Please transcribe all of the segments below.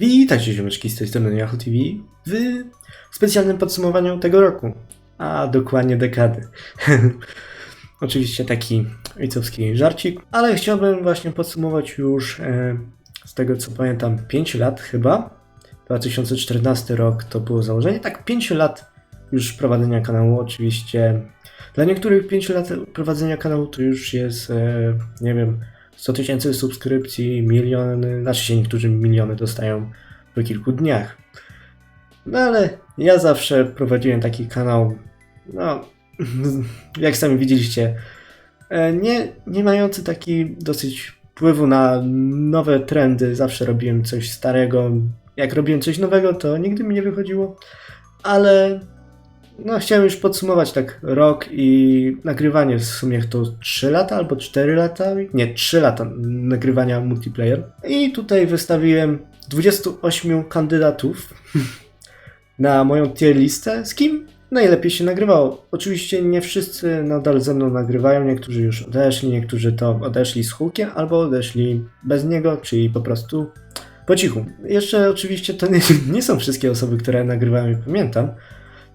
Witajcie ziomeczki z tej strony Yahoo TV w specjalnym podsumowaniu tego roku, a dokładnie dekady. Oczywiście taki ojcowski żarcik, ale chciałbym właśnie podsumować już e, z tego co pamiętam 5 lat chyba. 2014 rok to było założenie, tak 5 lat już prowadzenia kanału oczywiście. Dla niektórych 5 lat prowadzenia kanału to już jest, e, nie wiem, 100 tysięcy subskrypcji, miliony, znaczy się niektórzy miliony dostają po kilku dniach. No ale ja zawsze prowadziłem taki kanał, no, jak sami widzieliście, e, nie, nie mający taki dosyć wpływu na nowe trendy. Zawsze robiłem coś starego. Jak robiłem coś nowego, to nigdy mi nie wychodziło, ale no, chciałem już podsumować tak rok i nagrywanie w sumie to 3 lata albo 4 lata, nie 3 lata nagrywania multiplayer. I tutaj wystawiłem 28 kandydatów na moją tier listę, z kim najlepiej się nagrywało. Oczywiście nie wszyscy nadal ze mną nagrywają, niektórzy już odeszli, niektórzy to odeszli z hukiem albo odeszli bez niego, czyli po prostu po cichu. Jeszcze oczywiście to nie, nie są wszystkie osoby, które nagrywają i pamiętam.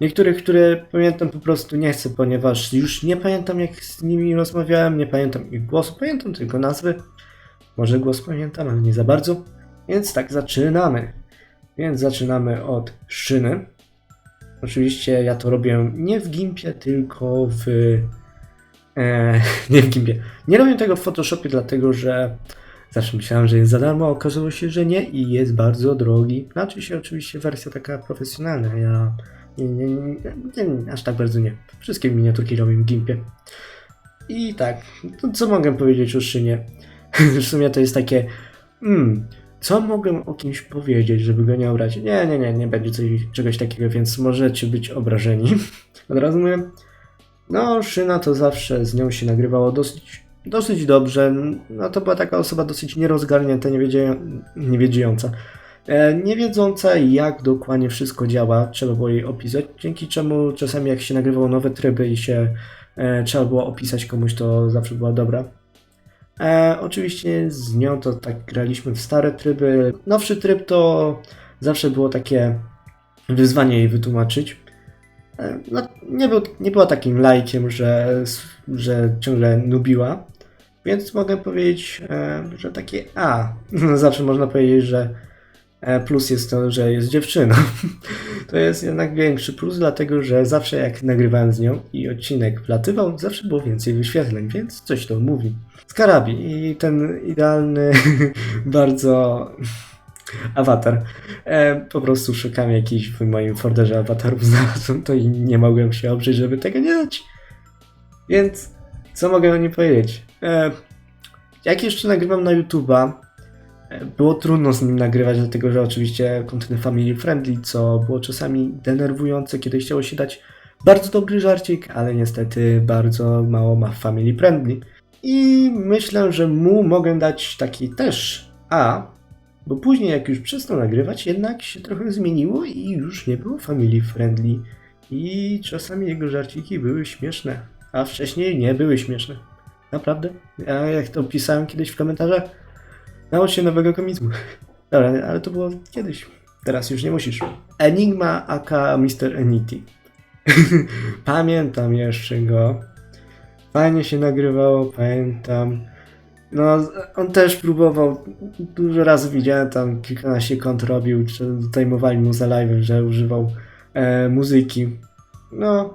Niektórych, które pamiętam po prostu nie chcę, ponieważ już nie pamiętam jak z nimi rozmawiałem, nie pamiętam ich głosu, pamiętam tylko nazwy. Może głos pamiętam, ale nie za bardzo. Więc tak, zaczynamy. Więc zaczynamy od szyny. Oczywiście ja to robię nie w Gimpie, tylko w... E, nie w Gimpie. Nie robię tego w Photoshopie, dlatego że zawsze myślałem, że jest za darmo, okazało się, że nie i jest bardzo drogi. Znaczy się oczywiście wersja taka profesjonalna. Ja nie, nie, nie, nie, aż tak bardzo nie. Wszystkie miniaturki robię w Gimpie. I tak, co mogę powiedzieć o szynie? w sumie to jest takie... Hmm, co mogę o kimś powiedzieć, żeby go nie obrazić? Nie, nie, nie, nie będzie coś, czegoś takiego, więc możecie być obrażeni. Od razu mówię. No, Szyna to zawsze z nią się nagrywało dosyć, dosyć dobrze. No, to była taka osoba dosyć nierozgarnięta. E, nie wiedząca, jak dokładnie wszystko działa, trzeba było jej opisać, dzięki czemu czasami jak się nagrywało nowe tryby i się e, trzeba było opisać komuś, to zawsze była dobra. E, oczywiście z nią to tak graliśmy w stare tryby. Nowszy tryb to zawsze było takie wyzwanie jej wytłumaczyć. E, no, nie, był, nie była takim lajkiem, że, że ciągle nubiła, więc mogę powiedzieć, e, że takie A. Zawsze można powiedzieć, że e, plus jest to, że jest dziewczyną. To jest jednak większy plus, dlatego że zawsze jak nagrywałem z nią i odcinek wlatywał, zawsze było więcej wyświetleń, więc coś to mówi. Skarabi i ten idealny, bardzo awatar. E, po prostu szukam jakiś w moim folderze awatarów, znalazłem to i nie mogłem się oprzeć, żeby tego nie dać. Więc co mogę o nim powiedzieć? E, jak jeszcze nagrywam na YouTube'a, e, było trudno z nim nagrywać, dlatego że oczywiście kontent family friendly, co było czasami denerwujące, kiedy chciało się dać bardzo dobry żarcik, ale niestety bardzo mało ma family friendly. I myślę, że mu mogę dać taki też A, bo później jak już przestał nagrywać, jednak się trochę zmieniło i już nie było family friendly. I czasami jego żarciki były śmieszne, a wcześniej nie były śmieszne. Naprawdę. Ja jak to pisałem kiedyś w komentarzach, naucz się nowego komizmu. Dobra, ale to było kiedyś. Teraz już nie musisz. Enigma aka Mr. Enity. Pamiętam jeszcze go. Fajnie się nagrywało, pamiętam. No, on też próbował, dużo razy widziałem tam, kilkanaście kont robił, czy zajmowali mu za live, że używał e, muzyki. No,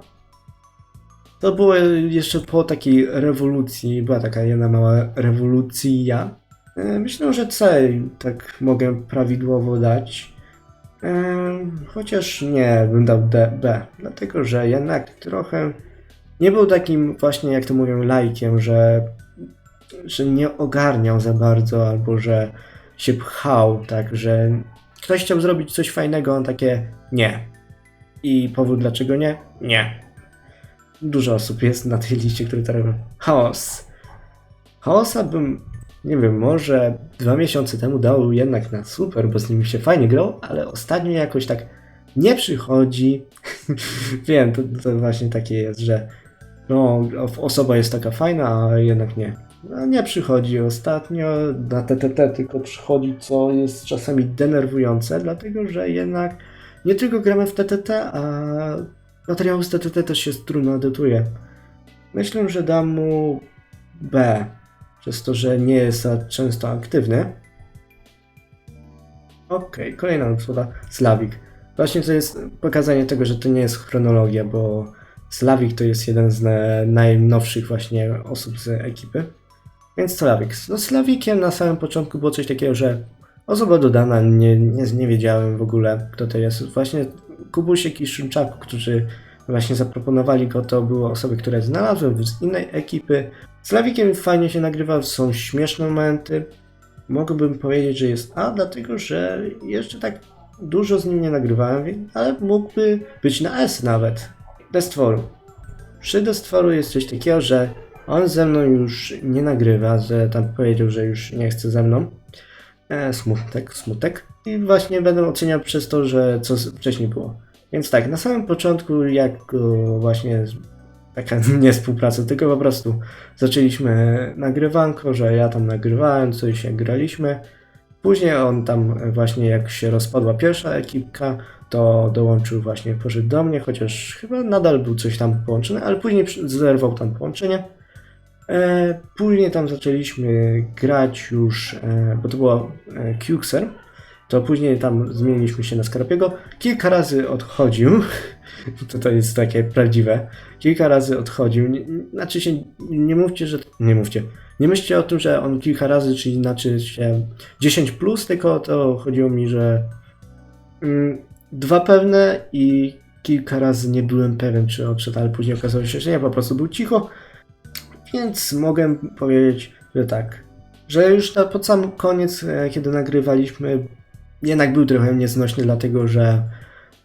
to było jeszcze po takiej rewolucji, była taka jedna mała rewolucja. E, myślę, że C tak mogę prawidłowo dać. E, chociaż nie, bym dał D, B, dlatego że jednak trochę nie był takim właśnie, jak to mówią, lajkiem, że, że nie ogarniał za bardzo, albo że się pchał, tak, że ktoś chciał zrobić coś fajnego, on takie nie. I powód dlaczego nie? Nie. Dużo osób jest na tej liście, które to robią. Chaos. Chaosa bym, nie wiem, może dwa miesiące temu dał jednak na super, bo z nim się fajnie grał, ale ostatnio jakoś tak nie przychodzi. Wiem, to, to właśnie takie jest, że no, osoba jest taka fajna, a jednak nie. no, nie przychodzi ostatnio na TTT, tylko przychodzi, co jest czasami denerwujące, dlatego że jednak nie tylko gramy w TTT, a materiału z TTT też się trudno edytuje. Myślę, że dam mu B, przez to, że nie jest za często aktywny. Okej, kolejna metoda, Slavik. Właśnie to jest pokazanie tego, że to nie jest chronologia, bo Slavik to jest jeden z na- najnowszych właśnie osób z ekipy. Więc Slavik. No Slavikiem na samym początku było coś takiego, że osoba dodana, nie, nie, nie wiedziałem w ogóle kto to jest. Właśnie Kubusiek i Szymczak, którzy właśnie zaproponowali go, to były osoby, które znalazłem z innej ekipy. Slavikiem fajnie się nagrywa, są śmieszne momenty. Mógłbym powiedzieć, że jest A, dlatego że jeszcze tak dużo z nim nie nagrywałem, ale mógłby być na S nawet. Destworu. Przy Destworu jest coś takiego, że on ze mną już nie nagrywa, że tam powiedział, że już nie chce ze mną. E, smutek, smutek. I właśnie będę oceniał przez to, że co z- wcześniej było. Więc tak, na samym początku, jak właśnie z- taka nie współpraca, tylko po prostu zaczęliśmy nagrywanko, że ja tam nagrywałem, coś jak graliśmy. Później on tam właśnie jak się rozpadła pierwsza ekipka, to dołączył właśnie, poszedł do mnie, chociaż chyba nadal był coś tam połączony, ale później zerwał tam połączenie. E, później tam zaczęliśmy grać już, e, bo to była e, Qxer, to później tam zmieniliśmy się na Skarpiego. Kilka razy odchodził, to jest takie prawdziwe. Kilka razy odchodził, nie- znaczy się, nie mówcie, że, nie mówcie, nie myślcie o tym, że on kilka razy, czyli znaczy się 10 plus, tylko to chodziło mi, że mm, dwa pewne i kilka razy nie byłem pewien, czy odszedł, ale później okazało się, że nie, po prostu był cicho, więc mogę powiedzieć, że tak, że już na, pod sam koniec, e, kiedy nagrywaliśmy, jednak był trochę nieznośny, dlatego że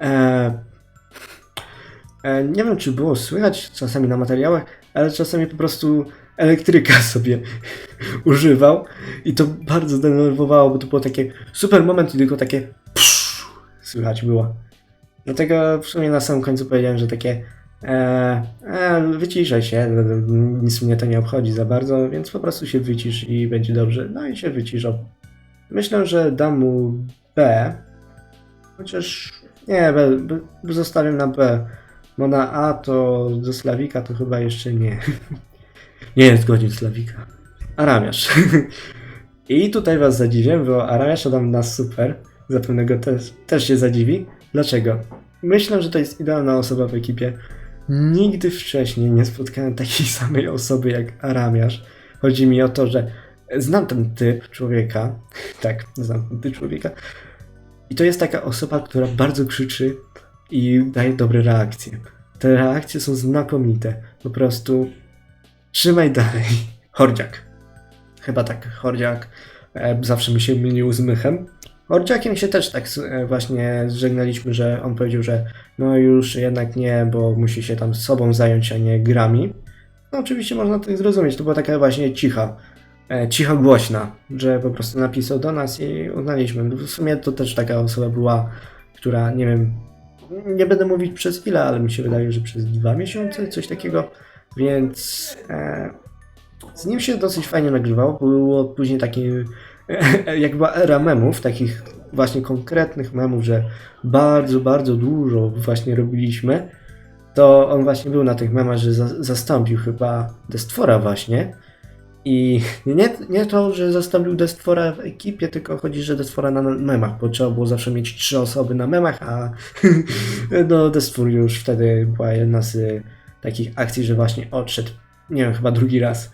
e, e, nie wiem, czy było słychać czasami na materiałach, ale czasami po prostu elektryka sobie używał i to bardzo denerwowało, bo to było takie super moment i tylko takie psz, słychać było. Dlatego w sumie na samym końcu powiedziałem, że takie e, e, wyciszaj się, nic mnie to nie obchodzi za bardzo, więc po prostu się wycisz i będzie dobrze. No i się wyciszał. Myślę, że dam mu B, chociaż nie, B, B, zostawiam na B, bo na A to do Slawika to chyba jeszcze nie. nie jest godzin Slawika. Aramiarz. I tutaj was zadziwię, bo Aramiarz dam na super. Zapewne go też, też się zadziwi. Dlaczego? Myślę, że to jest idealna osoba w ekipie. Nigdy wcześniej nie spotkałem takiej samej osoby jak Aramiarz. Chodzi mi o to, że znam ten typ człowieka. Tak, znam ten typ człowieka. I to jest taka osoba, która bardzo krzyczy i daje dobre reakcje. Te reakcje są znakomite. Po prostu trzymaj dalej. Hordziak. Chyba tak, Hordziak. E, zawsze mi się mylił z Mychem. Hordziakiem się też tak e, właśnie żegnaliśmy, że on powiedział, że no już jednak nie, bo musi się tam sobą zająć, a nie grami. No oczywiście można to zrozumieć, to była taka właśnie cicha, cicho głośna, że po prostu napisał do nas i uznaliśmy. W sumie to też taka osoba była, która nie wiem, nie będę mówić przez ile, ale mi się wydaje, że przez dwa miesiące, coś takiego, więc e, z nim się dosyć fajnie nagrywało. Było później taki, jak była era memów, takich właśnie konkretnych memów, że bardzo, bardzo dużo właśnie robiliśmy. To on właśnie był na tych memach, że za, zastąpił chyba Destwora właśnie. I nie, nie to, że zastąpił Destwora w ekipie, tylko chodzi, że Destwora na memach, bo trzeba było zawsze mieć trzy osoby na memach, a no Destwór już wtedy była jedna z takich akcji, że właśnie odszedł, nie wiem, chyba drugi raz.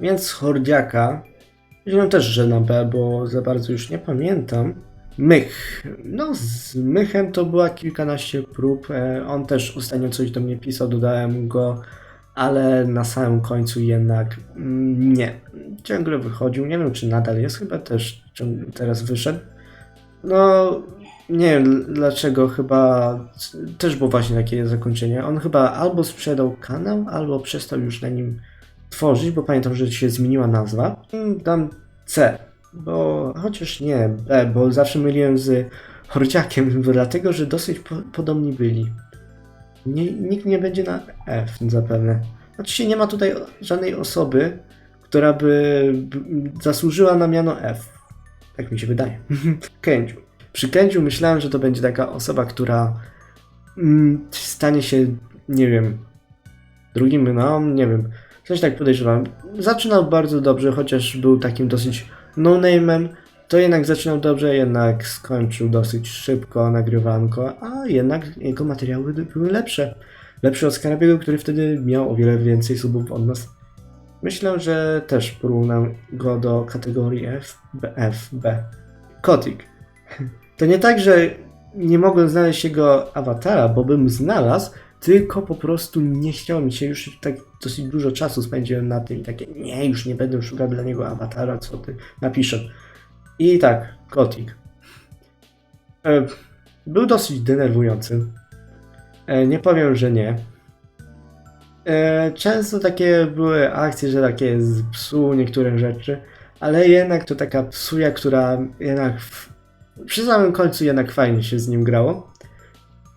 Więc Hordiaka, wziąłem też, że na B, bo za bardzo już nie pamiętam. Mych. No, z Mychem to była kilkanaście prób. E, On też ostatnio coś do mnie pisał, dodałem go, ale na samym końcu jednak nie. Ciągle wychodził. Nie wiem, czy nadal jest, chyba też teraz wyszedł. No, nie wiem dlaczego, chyba też było właśnie takie zakończenie. On chyba albo sprzedał kanał, albo przestał już na nim tworzyć, bo pamiętam, że się zmieniła nazwa. Dam C, bo chociaż nie B, bo zawsze myliłem z Horciakiem, dlatego, że dosyć po, podobni byli. Nie, nikt nie będzie na F zapewne. Znaczy się nie ma tutaj żadnej osoby, która by zasłużyła na miano F. Tak mi się wydaje. Kędziu. Przy Kędziu myślałem, że to będzie taka osoba, która mm, stanie się, nie wiem, drugim, no nie wiem, coś tak podejrzewam. Zaczynał bardzo dobrze, chociaż był takim dosyć no-name'em, to jednak zaczynał dobrze, jednak skończył dosyć szybko nagrywanko, a jednak jego materiały były lepsze. Lepsze od Skarabiego, który wtedy miał o wiele więcej subów od nas. Myślę, że też porównam go do kategorii F, B, F, B. Kotik. To nie tak, że nie mogłem znaleźć jego awatara, bo bym znalazł, tylko po prostu nie chciało mi się, już tak dosyć dużo czasu spędziłem na tym i takie, nie, już nie będę szukał dla niego awatara, co ty napiszę. I tak, Kotik. E, był dosyć denerwujący. E, nie powiem, że nie. E, często takie były akcje, że takie psuł niektóre rzeczy, ale jednak to taka psuja, która jednak w, przy samym końcu jednak fajnie się z nim grało.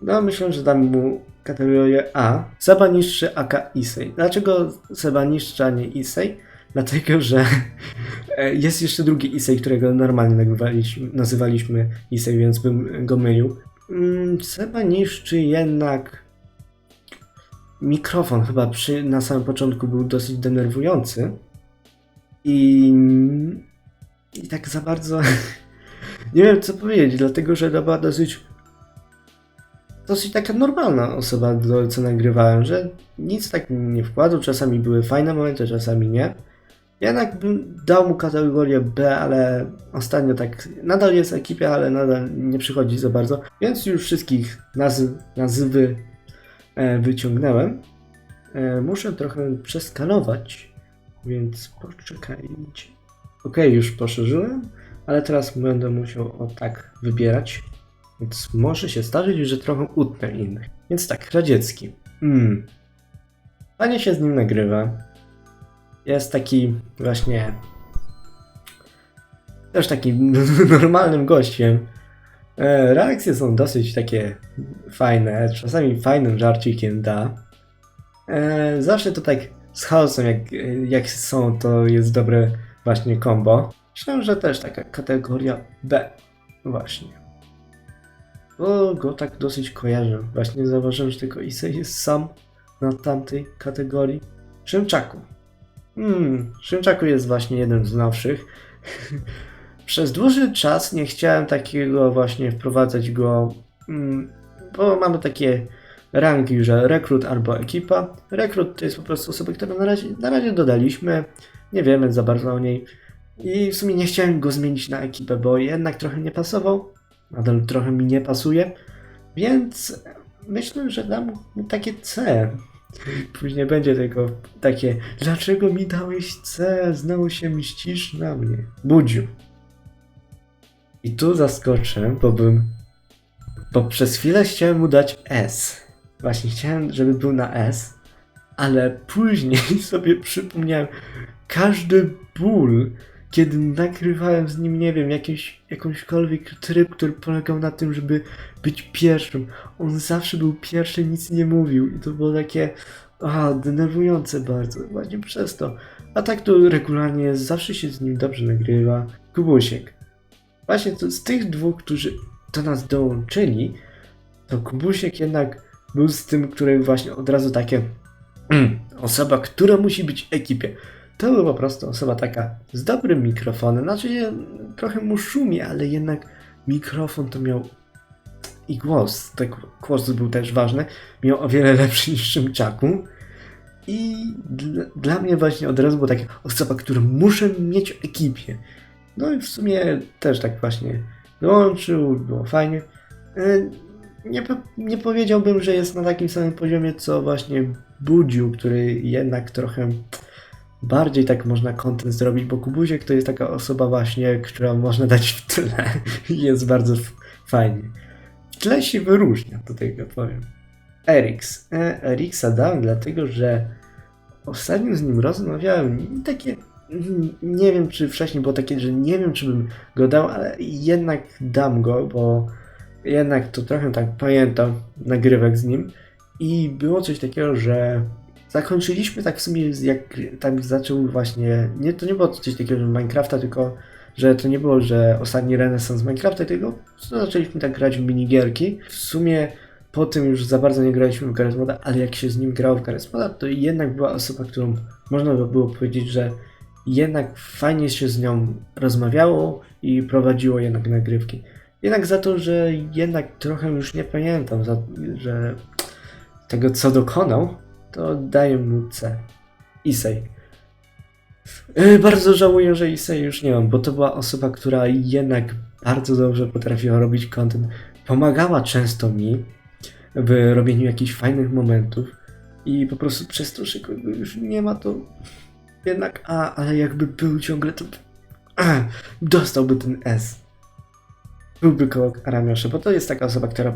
No myślę, że dam mu kategorię A. Seba niższy AK Isej. Dlaczego Seba niższy, a nie Isej? Dlatego, że e, jest jeszcze drugi Isej, którego normalnie nazywaliśmy Isej, więc bym go mylił. Mm, Seba niszczy jednak mikrofon chyba przy, na samym początku był dosyć denerwujący i, i tak za bardzo nie wiem co powiedzieć, dlatego że to była dosyć dosyć taka normalna osoba, do, co nagrywałem, że nic tak nie wkładał, czasami były fajne momenty, czasami nie. Jednak bym dał mu kategorię B, ale ostatnio tak nadal jest w ekipie, ale nadal nie przychodzi za bardzo, więc już wszystkich nazy nazywy e, wyciągnąłem. E, muszę trochę przeskanować, więc poczekajcie. Ok, już poszerzyłem, ale teraz będę musiał o tak wybierać. Więc może się zdarzyć, że trochę utnę innych. Więc tak, radziecki. Hmm. Fajnie się z nim nagrywa. Jest taki właśnie. Też takim normalnym gościem. E, reakcje są dosyć takie fajne, czasami fajnym żarcikiem da. E, zawsze to tak z chaosem, jak, jak są, to jest dobre właśnie combo. Myślę, że też taka kategoria B. Właśnie. Bo go tak dosyć kojarzę. Właśnie zauważyłem, że tylko Issei jest sam na tamtej kategorii. Szymczaku. Hmm, Szymczaku jest właśnie jeden z nowszych. Przez dłuższy czas nie chciałem takiego właśnie wprowadzać go, mm, bo mamy takie rangi, że rekrut albo ekipa. Rekrut to jest po prostu osoba, którą na razie, na razie dodaliśmy. Nie wiemy za bardzo o niej. I w sumie nie chciałem go zmienić na ekipę, bo jednak trochę nie pasował. Nadal trochę mi nie pasuje. Więc myślę, że dam mu takie C. Później będzie tylko takie, dlaczego mi dałeś C? Znowu się mścisz na mnie. Budziu. I tu zaskoczę, bo bym. Bo przez chwilę chciałem mu dać S. Właśnie chciałem, żeby był na S, ale później sobie przypomniałem każdy ból, kiedy nagrywałem z nim, nie wiem, jakiś, jakąśkolwiek tryb, który polegał na tym, żeby być pierwszym. On zawsze był pierwszy, nic nie mówił i to było takie, a, denerwujące bardzo, właśnie przez to. A tak to regularnie zawsze się z nim dobrze nagrywa. Kubusiek. Właśnie to z tych dwóch, którzy do nas dołączyli, to Kubusiek jednak był z tym, który właśnie od razu takie "Mm, osoba, która musi być w ekipie. To była po prostu osoba taka z dobrym mikrofonem. Znaczy trochę mu szumi, ale jednak mikrofon to miał i głos. Ten głos był też ważny. Miał o wiele lepszy niż Szymczaku. I dla, dla mnie właśnie od razu była taka osoba, którą muszę mieć w ekipie. No i w sumie też tak właśnie dołączył, było fajnie. E, Nie, nie powiedziałbym, że jest na takim samym poziomie, co właśnie Budziu, który jednak trochę bardziej tak można content zrobić, bo Kubuziek to jest taka osoba właśnie, którą można dać w tle i jest bardzo fajnie. W tle się wyróżnia, do tego powiem. Eriks. E, Eriksa dałem dlatego, że ostatnio z nim rozmawiałem i takie nie wiem, czy wcześniej było takie, że nie wiem, czy bym go dał, ale jednak dam go, bo jednak to trochę tak pamiętam nagrywek z nim i było coś takiego, że zakończyliśmy tak w sumie, jak tak zaczął właśnie, nie, to nie było coś takiego, że Minecrafta, tylko, że to nie było, że ostatni renesans Minecrafta, tylko zaczęliśmy tak grać w minigierki. W sumie po tym już za bardzo nie graliśmy w Garry's Moda, ale jak się z nim grało w Garry's Moda, to jednak była osoba, którą można by było powiedzieć, że jednak fajnie się z nią rozmawiało i prowadziło jednak nagrywki. Jednak za to, że jednak trochę już nie pamiętam, za, że tego co dokonał, to daję mu C. Isej. Yy, Bardzo żałuję, że Isej już nie mam, bo to była osoba, która jednak bardzo dobrze potrafiła robić content. Pomagała często mi w robieniu jakichś fajnych momentów i po prostu przez go już nie ma, to jednak A, ale jakby był ciągle, to a, dostałby ten S. Byłby koło Aramiosza, bo to jest taka osoba, która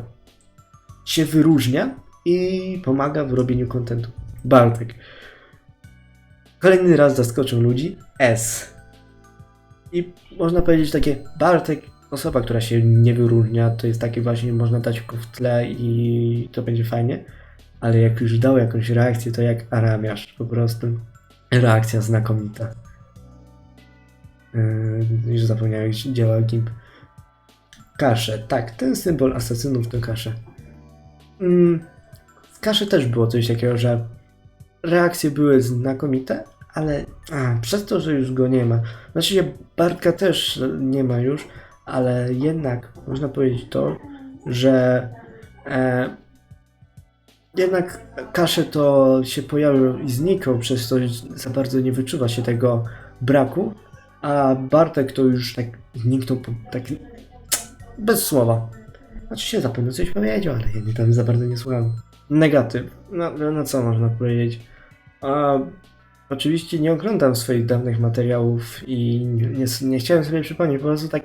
się wyróżnia i pomaga w robieniu kontentu. Bartek. Kolejny raz zaskoczył ludzi. S. I można powiedzieć takie, Bartek, osoba, która się nie wyróżnia, to jest takie właśnie, można dać go w tle i to będzie fajnie. Ale jak już dał jakąś reakcję, to jak Aramiasz, po prostu. Reakcja znakomita. Yy, już zapomniałem, jak działa GIMP. Kasze, tak, ten symbol asasynów to kasze. Mm, w kasze też było coś takiego, że reakcje były znakomite, ale a, przez to, że już go nie ma. Znaczy Bartka też nie ma już, ale jednak można powiedzieć to, że e, jednak kasze to się pojawił i znikał, przez to za bardzo nie wyczuwa się tego braku, a Bartek to już tak zniknął tak bez słowa. Znaczy się zapewne coś powiedział, ale ja nie tam za bardzo nie słucham. Negatyw. No, no, no co można powiedzieć? A, oczywiście nie oglądam swoich dawnych materiałów i nie, nie chciałem sobie przypomnieć, po prostu tak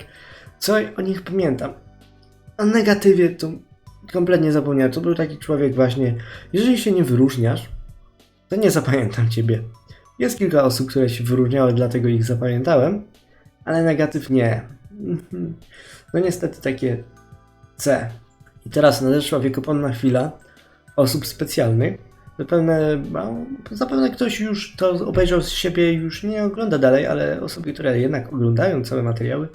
co o nich pamiętam. A negatywie to kompletnie zapomniałem. To był taki człowiek właśnie, jeżeli się nie wyróżniasz, to nie zapamiętam ciebie. Jest kilka osób, które się wyróżniały, dlatego ich zapamiętałem, ale negatyw nie. No niestety takie C. I teraz nadeszła wiekopomna chwila osób specjalnych. Zapewne, no, zapewne ktoś już to obejrzał z siebie i już nie ogląda dalej, ale osoby, które jednak oglądają całe materiały,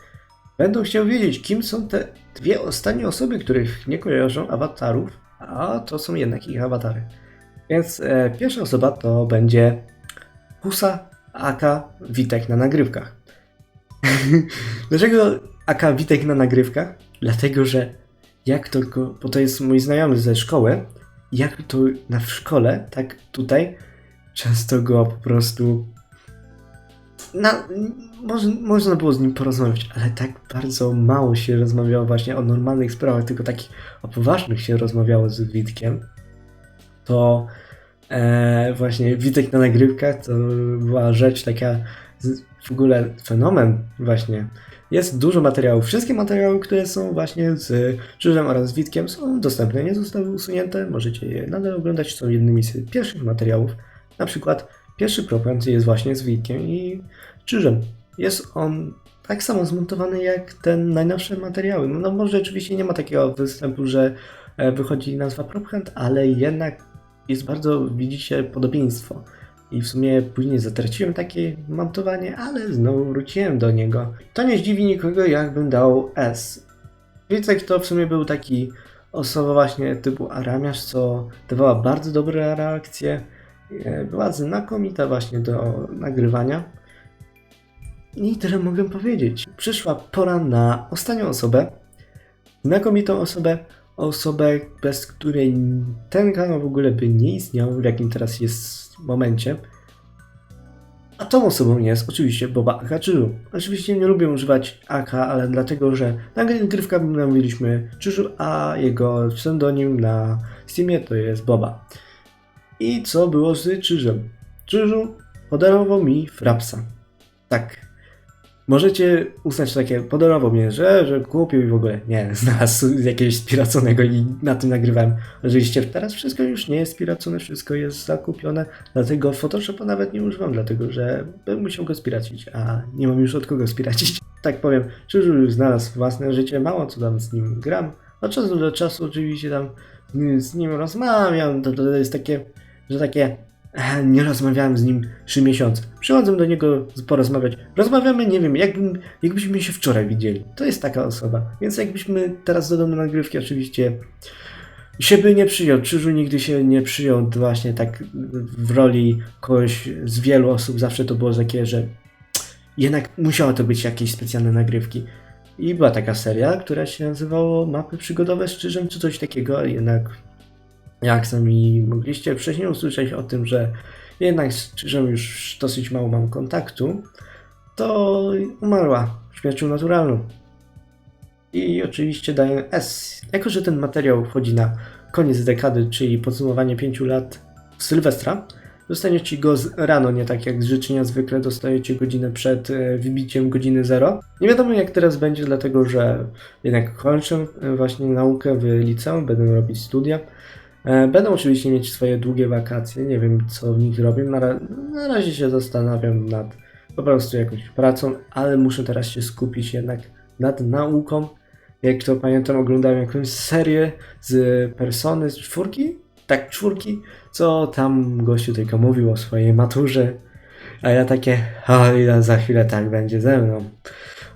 będą chciały wiedzieć, kim są te dwie ostatnie osoby, których nie kojarzą awatarów, a to są jednak ich awatary. Więc e, pierwsza osoba to będzie Husa Aka Witek na nagrywkach. Dlaczego Aka Witek na nagrywkach? Dlatego, że jak to bo to jest mój znajomy ze szkoły, jak to na w szkole, tak tutaj, często go po prostu na, może, można było z nim porozmawiać, ale tak bardzo mało się rozmawiało właśnie o normalnych sprawach, tylko takich o poważnych się rozmawiało z Witkiem, to e, właśnie Witek na nagrywkach to była rzecz taka, w ogóle fenomen właśnie. Jest dużo materiałów. Wszystkie materiały, które są właśnie z Krzyżem oraz Witkiem są dostępne, nie zostały usunięte. Możecie je nadal oglądać, są jednymi z pierwszych materiałów. Na przykład pierwszy propęd jest właśnie z Witkiem i Krzyżem. Jest on tak samo zmontowany jak te najnowsze materiały. No może oczywiście nie ma takiego występu, że e, wychodzi nazwa Propchand, ale jednak jest bardzo, widzicie, podobieństwo. I w sumie później zatraciłem takie montowanie, ale znowu wróciłem do niego. To nie zdziwi nikogo, jakbym dał S. Wicek to w sumie był taki osoba właśnie typu Aramiarz, co dawała bardzo dobre reakcje. E, Była znakomita właśnie do nagrywania. I tyle mogę powiedzieć. Przyszła pora na ostatnią osobę. Znakomitą osobę. Osobę, bez której ten kanał w ogóle by nie istniał, w jakim teraz jest momencie. A tą osobą jest oczywiście Boba Akaczyżu. Oczywiście nie lubię używać AK, ale dlatego, że na nagrywkach mówiliśmy Czyżu, a jego pseudonim na Steamie to jest Boba. I co było z Czyżem? Czyżu podarował mi Frapsa. Tak. Możecie uznać takie, podarował mnie, że, że kupił i w ogóle nie, znalazł jakiegoś spiraconego i na tym nagrywałem. Oczywiście teraz wszystko już nie jest spiracone, wszystko jest zakupione, dlatego Photoshopa nawet nie używam, dlatego że bym musiał go spiracić, a nie mam już od kogo spiracić. Tak powiem, Czyżu już znalazł własne życie, mało co tam z nim gram. Od czasu do czasu oczywiście tam z nim rozmawiam, to, to jest takie, że takie nie rozmawiałem z nim 3 miesiące. Przychodzę do niego porozmawiać. Rozmawiamy, nie wiem, jakbym, jakbyśmy się wczoraj widzieli. To jest taka osoba. Więc jakbyśmy teraz dodał na nagrywki, oczywiście się by nie przyjął. Krzyżu nigdy się nie przyjął właśnie tak w roli kogoś z wielu osób. Zawsze to było takie, że jednak musiało to być jakieś specjalne nagrywki. I była taka seria, która się nazywało Mapy przygodowe z Krzyżem, czy coś takiego, jednak jak sami mogliście wcześniej usłyszeć o tym, że jednak z Krzyżem już dosyć mało mam kontaktu, to umarła śmiercią naturalną. I oczywiście daję S. Jako, że ten materiał wchodzi na koniec dekady, czyli podsumowanie 5 lat Sylwestra, dostaniecie go rano, nie tak jak z życzenia zwykle dostajecie godzinę przed e, wybiciem godziny 0. Nie wiadomo jak teraz będzie, dlatego że jednak kończę e, właśnie naukę w liceum, będę robić studia. E, Będę oczywiście mieć swoje długie wakacje, nie wiem co w nich robię. Na, ra- na razie się zastanawiam nad po prostu jakąś pracą, ale muszę teraz się skupić jednak nad nauką. Jak to pamiętam, oglądałem jakąś serię z persony z czwórki, tak czwórki, co tam gościu tylko mówił o swojej maturze, a ja takie, o ile za chwilę tak będzie ze mną.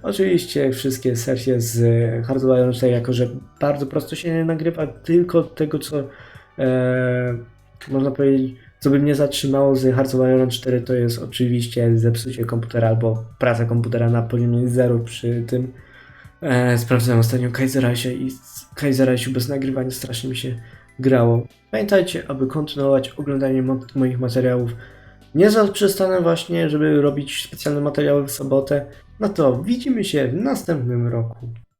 Oczywiście wszystkie serie z Hard Iron 4, jako że bardzo prosto się nie nagrywa, tylko tego co można powiedzieć, co by mnie zatrzymało z Iron 4 to jest oczywiście zepsucie komputera albo praca komputera na poziomie zero przy tym. E, sprawdzałem ostatnio Kaiserasie i z Kaiserasiu bez nagrywania strasznie mi się grało. Pamiętajcie, aby kontynuować oglądanie mo- moich materiałów. Nie zaprzestanę właśnie, żeby robić specjalne materiały w sobotę. No to widzimy się w następnym roku.